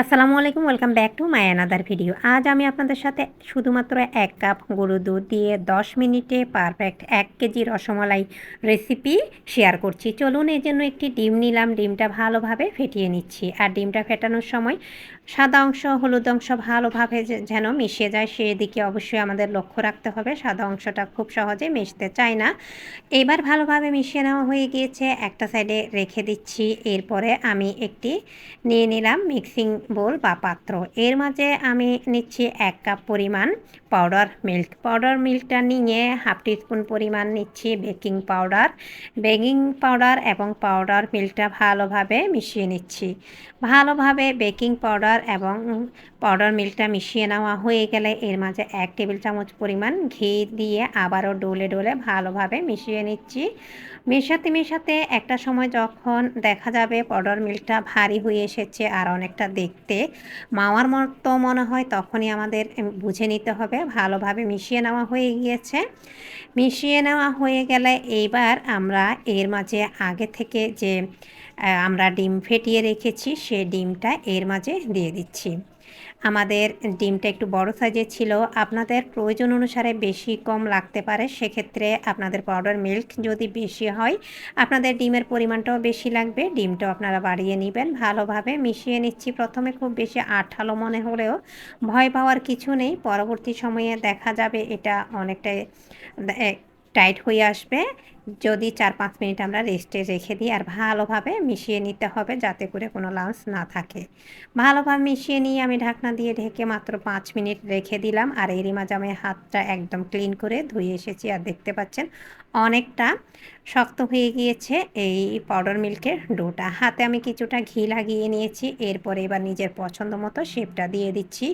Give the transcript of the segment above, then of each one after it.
আসসালামু আলাইকুম, welcome back to my another video. আজ আমি আপনাদের সাথে শুধুমাত্র এক কাপ গরু দুধ দিয়ে 10 মিনিটে পারফেক্ট এক কেজি রসমালাই রেসিপি শেয়ার করছি। চলুন, এই জন্য একটি ডিম নিলাম। ডিমটা ভালোভাবে ফেটিয়ে নিচ্ছি। আর ডিমটা ফেটানোর সময় সাদা অংশ, হলুদ অংশ ভালোভাবে যেন মিশে যায় সেদিকে অবশ্যই আমাদের লক্ষ্য রাখতে হবে। সাদা অংশটা খুব সহজে মিশতে চায় না। এবার ভালোভাবে মিশিয়ে নেওয়া হয়ে গিয়েছে। একটা সাইডে রেখে দিচ্ছি। এরপরে আমি একটি নিয়ে নিলাম মিক্সিং বোল বা পাত্র। এর মাঝে আমি নিচ্ছি এক কাপ পরিমাণ পাউডার মিল্ক। পাউডার মিল্কটা নিয়ে হাফ টিস্পুন পরিমাণ নিচ্ছি বেকিং পাউডার। বেকিং পাউডার এবং পাউডার মিল্কটা ভালোভাবে মিশিয়ে নিচ্ছি। ভালোভাবে বেকিং পাউডার এবং পাউডার মিল্কটা মিশিয়ে নেওয়া হয়ে গেলে এর মাঝে এক টেবিল চামচ পরিমাণ ঘি দিয়ে আবারও ডোলে ডোলে ভালোভাবে মিশিয়ে নিচ্ছি। মেশাতে মেশাতে একটা সময় যখন দেখা যাবে পাউডার মিল্কটা ভারী হয়ে এসেছে আর অনেকটা দেখতে মাওয়ার মতো মনে হয়, তখনই আমাদের বুঝে নিতে হবে। ভালোভাবে মিশিয়ে নেওয়া হয়ে গিয়েছে। মিশিয়ে নেওয়া হয়ে গেলে এইবার আমরা এর মাঝে আগে থেকে যে আমরা ডিম ফেটিয়ে রেখেছি, সে ডিমটা এর মাঝে দিয়ে দিচ্ছি। আমাদের ডিমটা একটু বড় সাইজের ছিল, আপনাদের প্রয়োজন অনুসারে বেশি কম লাগতে পারে, সেক্ষেত্রে আপনাদের পাউডার মিল্ক যদি বেশি হয়, আপনাদের ডিমের পরিমাণটাও বেশি লাগবে, ডিমটাও আপনারা বাড়িয়ে নেবেন। ভালোভাবে মিশিয়ে নিচ্ছি, প্রথমে খুব বেশি আঠালো মনে হলেও ভয় পাওয়ার কিছু নেই, পরবর্তী সময়ে দেখা যাবে এটা অনেকটাই টাইট হয়ে আসবে। যদি চার পাঁচ মিনিট আমরা রেস্টে রেখে দিই আর ভালোভাবে মিশিয়ে নিতে হবে যাতে করে কোনো লাঞ্চ না থাকে। ভালোভাবে মিশিয়ে নিয়ে আমি ঢাকনা দিয়ে ঢেকে মাত্র পাঁচ মিনিট রেখে দিলাম আর এরই মাঝে আমি হাতটা একদম ক্লিন করে ধুয়ে এসেছি আর দেখতে পাচ্ছেন অনেকটা শক্ত হয়ে গিয়েছে এই পাউডার মিল্কের ডোটা। হাতে আমি কিছুটা ঘি লাগিয়ে নিয়েছি, এরপরে এবার নিজের পছন্দ মতো শেপটা দিয়ে দিচ্ছি।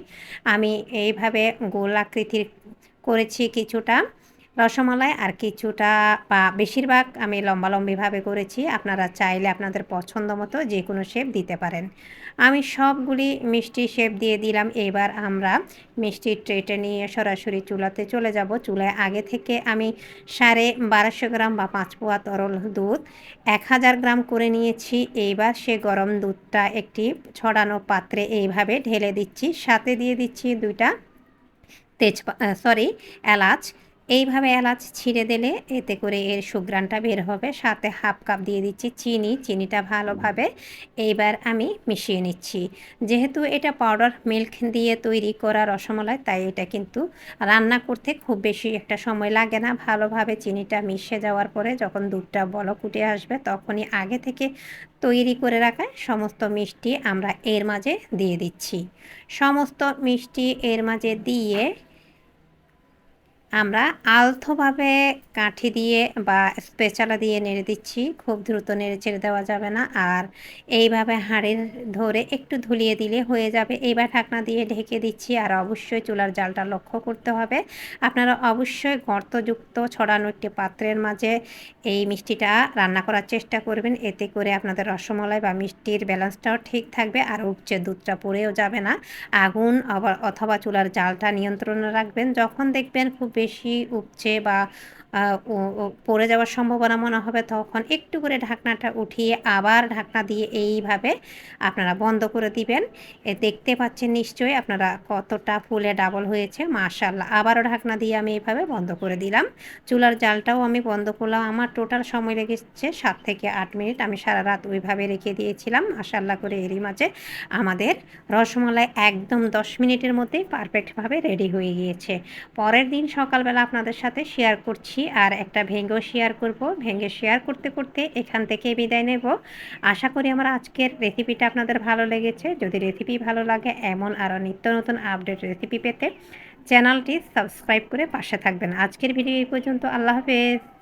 আমি এইভাবে গোল আকৃতির করেছি কিছুটা। রসমালাই আর কিছুটা বা বেশিরভাগ আমি লম্বালম্বিভাবে করেছি। আপনারা চাইলে আপনাদের পছন্দ মতো যে কোনো শেপ দিতে পারেন। আমি সবগুলি মিষ্টি শেপ দিয়ে দিলাম। এবার আমরা মিষ্টির ট্রেটে নিয়ে সরাসরি চুলাতে চলে যাব। চুলায় আগে থেকে আমি সাড়ে বারোশো গ্রাম বা পাঁচ পোয়া তরল দুধ, এক হাজার গ্রাম করে নিয়েছি। এইবার সে গরম দুধটা একটি ছড়ানো পাত্রে এইভাবে ঢেলে দিচ্ছি। সাথে দিয়ে দিচ্ছি দুইটা তেজপা সরি এলাচ। এইভাবে এলাচ ছিঁড়ে দিলে এতে করে এর সুগ্রানটা বের হবে। সাথে হাফ কাপ দিয়ে দিচ্ছি চিনি। চিনিটা ভালোভাবে এইবার আমি মিশিয়ে নিচ্ছি। যেহেতু এটা পাউডার মিল্ক দিয়ে তৈরি করা রসমালাই, তাই এটা কিন্তু রান্না করতে খুব বেশি একটা সময় লাগে না। ভালোভাবে চিনিটা মিশে যাওয়ার পরে যখন দুধটা বলক উঠে আসবে, তখনই আগে থেকে তৈরি করে রাখা সমস্ত মিষ্টি আমরা এর মাঝে দিয়ে দিচ্ছি। সমস্ত মিষ্টি এর মাঝে দিয়ে আমরা আলতোভাবে কাঠি দিয়ে বা স্পেচালা দিয়ে নেড়ে দিচ্ছি। খুব দ্রুত নেড়ে ছেড়ে দেওয়া যাবে না। আর এইভাবে হাঁড়ির ধরে একটু ধুলিয়ে দিলে হয়ে যাবে। এইবার ঢাকনা দিয়ে ঢেকে দিচ্ছি। আর অবশ্যই চুলার জালটা লক্ষ্য করতে হবে। আপনারা অবশ্যই গর্তযুক্ত ছড়ানো একটি পাত্রের মাঝে এই মিষ্টিটা রান্না করার চেষ্টা করবেন। এতে করে আপনাদের রসমলাই বা মিষ্টির ব্যালেন্সটাও ঠিক থাকবে। আর উপচে দুধটা পড়েও যাবে না। আগুন অথবা চুলার জালটা নিয়ন্ত্রণে রাখবেন। যখন দেখবেন খুব বেশি উপচে বা পড়ে যাওয়ার সম্ভাবনা মনে হবে, তখন একটু করে ঢাকনাটা উঠিয়ে আবার ঢাকনা দিয়ে এইভাবে আপনারা বন্ধ করে দিবেন। এ, দেখতে পাচ্ছেন নিশ্চয়ই আপনারা কতটা ফুলে ডাবল হয়েছে মাশাল্লাহ আবারও ঢাকনা দিয়ে আমি এইভাবে বন্ধ করে দিলাম। চুলার জালটাও আমি বন্ধ করলাম। আমার টোটাল সময় লেগেছে সাত থেকে আট মিনিট। আমি সারা রাত ওইভাবে রেখে দিয়েছিলাম মাশাল্লাহ করে এরই মাঝে আমাদের রসমালাই একদম দশ মিনিটের মধ্যেই পারফেক্টভাবে রেডি হয়ে গিয়েছে। পরের দিন সকালবেলা আপনাদের সাথে শেয়ার করছি। আর একটা ভেঙ্গেও শেয়ার করব। ভেঙে শেয়ার করতে করতে এখান থেকে বিদায় নেব। আশা করি আমার আজকের রেসিপিটা আপনাদের ভালো লেগেছে। যদি রেসিপি ভালো লাগে, এমন আরও নিত্য নতুন আপডেট রেসিপি পেতে চ্যানেলটি সাবস্ক্রাইব করে পাশে থাকবেন। আজকের ভিডিও এই পর্যন্ত। আল্লাহ হাফেজ।